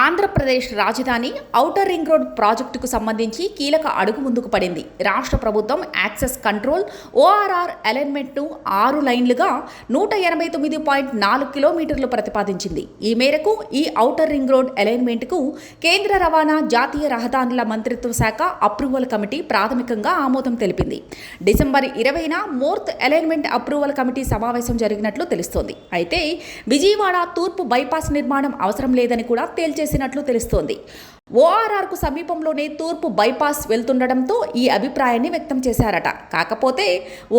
ఆంధ్రప్రదేశ్ రాజధాని outer ring road ప్రాజెక్టుకు సంబంధించి కీలక అడుగు ముందుకు పడింది. రాష్ట్ర ప్రభుత్వం యాక్సెస్ కంట్రోల్ ఓఆర్ఆర్ అలైన్మెంట్ను ఆరు లైన్లుగా నూట ఎనభై తొమ్మిది పాయింట్ నాలుగు కిలోమీటర్లు ప్రతిపాదించింది. ఈ మేరకు ఈ ఔటర్ రింగ్ రోడ్ అలైన్మెంట్కు కేంద్ర రవాణా జాతీయ రహదారుల మంత్రిత్వ శాఖ అప్రూవల్ కమిటీ ప్రాథమికంగా ఆమోదం తెలిపింది. డిసెంబర్ ఇరవైన మోర్త్ అలైన్మెంట్ అప్రూవల్ కమిటీ సమావేశం జరిగినట్లు తెలుస్తోంది. అయితే విజయవాడ తూర్పు బైపాస్ నిర్మాణం అవసరం లేదని కూడా చేసినట్లు తెలుస్తోంది. ఓఆర్ఆర్కు సమీపంలోనే తూర్పు బైపాస్ వెళ్తుండటంతో ఈ అభిప్రాయాన్ని వ్యక్తం చేశారట. కాకపోతే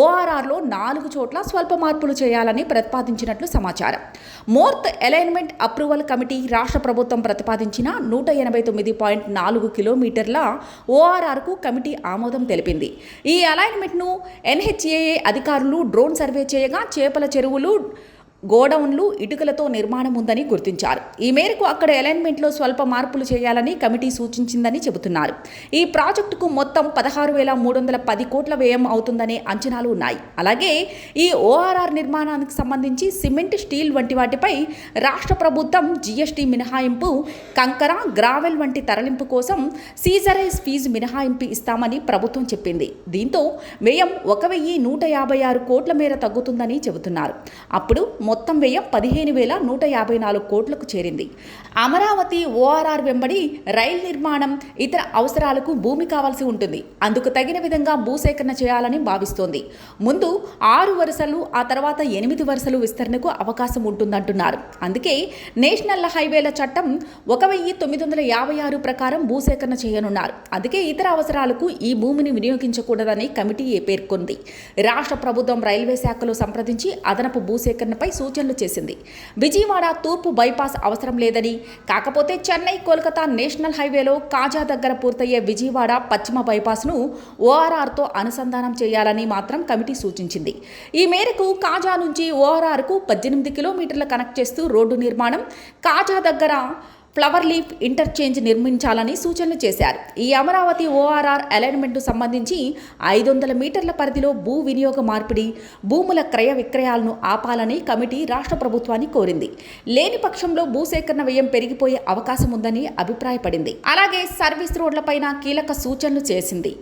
ఓఆర్ఆర్లో నాలుగు చోట్ల స్వల్ప మార్పులు చేయాలని ప్రతిపాదించినట్లు సమాచారం. మోర్త్ అలైన్మెంట్ అప్రూవల్ కమిటీ రాష్ట్ర ప్రభుత్వం ప్రతిపాదించిన నూట ఎనభై తొమ్మిది పాయింట్ నాలుగు కిలోమీటర్ల ఓఆర్ఆర్కు కమిటీ ఆమోదం తెలిపింది. ఈ అలైన్మెంట్ను ఎన్హెచ్ఏఏ అధికారులు డ్రోన్ సర్వే చేయగా చేపల చెరువులు గోడౌన్లు ఇటుకలతో నిర్మాణం ఉందని గుర్తించారు. ఈ మేరకు అక్కడ అలైన్మెంట్లో స్వల్ప మార్పులు చేయాలని కమిటీ సూచించిందని చెబుతున్నారు. ఈ ప్రాజెక్టుకు మొత్తం పదహారు వేల మూడు వందల పది కోట్ల వ్యయం అవుతుందనే అంచనాలు ఉన్నాయి. అలాగే ఈ ఓఆర్ఆర్ నిర్మాణానికి సంబంధించి సిమెంట్ స్టీల్ వంటి వాటిపై రాష్ట్ర ప్రభుత్వం జీఎస్టీ మినహాయింపు కంకర గ్రావెల్ వంటి తరలింపు కోసం సీజరైజ్ ఫీజు మినహాయింపు ఇస్తామని ప్రభుత్వం చెప్పింది. దీంతో వ్యయం ఒక వెయ్యి నూట యాభై ఆరు కోట్ల మేర తగ్గుతుందని చెబుతున్నారు. అప్పుడు మొత్తం వ్యయం పదిహేను వేల నూట యాభై నాలుగు కోట్లకు చేరింది. అమరావతి ఓఆర్ఆర్ వెంబడి రైల్ నిర్మాణం ఇతర అవసరాలకు భూమి కావాల్సి ఉంటుంది. అందుకు తగిన విధంగా భూసేకరణ చేయాలని భావిస్తోంది. ముందు ఆరు వరుసలు ఆ తర్వాత ఎనిమిది వరుసలు విస్తరణకు అవకాశం ఉంటుందంటున్నారు. అందుకే నేషనల్ హైవేల చట్టం ఒక వెయ్యి తొమ్మిది వందల యాభై ఆరు ప్రకారం భూసేకరణ చేయనున్నారు. అందుకే ఇతర అవసరాలకు ఈ భూమిని వినియోగించకూడదని కమిటీ పేర్కొంది. రాష్ట్ర ప్రభుత్వం రైల్వే శాఖలో సంప్రదించి అదనపు భూసేకరణపై సూచనలు చేసింది. విజయవాడ తూర్పు బైపాస్ అవసరం లేదని కాకపోతే చెన్నై కోల్కతా నేషనల్ హైవేలో కాజా దగ్గర పూర్తయ్యే విజయవాడ పశ్చిమ బైపాస్ను ఓఆర్ఆర్తో అనుసంధానం చేయాలని మాత్రం కమిటీ సూచించింది. ఈ మేరకు కాజా నుంచి ఓఆర్ఆర్కు పద్దెనిమిది కిలోమీటర్ల కనెక్ట్ చేస్తూ రోడ్డు నిర్మాణం కాజా దగ్గర ఫ్లవర్ లీఫ్ ఇంటర్చేంజ్ నిర్మించాలని సూచనలు చేశారు. ఈ అమరావతి ఓఆర్ఆర్ అలైన్మెంట్కు సంబంధించి ఐదు వందల మీటర్ల పరిధిలో భూ వినియోగ మార్పిడి భూముల క్రయ విక్రయాలను ఆపాలని కమిటీ రాష్ట్ర ప్రభుత్వాన్ని కోరింది. లేని పక్షంలో భూసేకరణ వ్యయం పెరిగిపోయే అవకాశం ఉందని అభిప్రాయపడింది. అలాగే సర్వీస్ రోడ్లపైన కీలక సూచనలు చేసింది.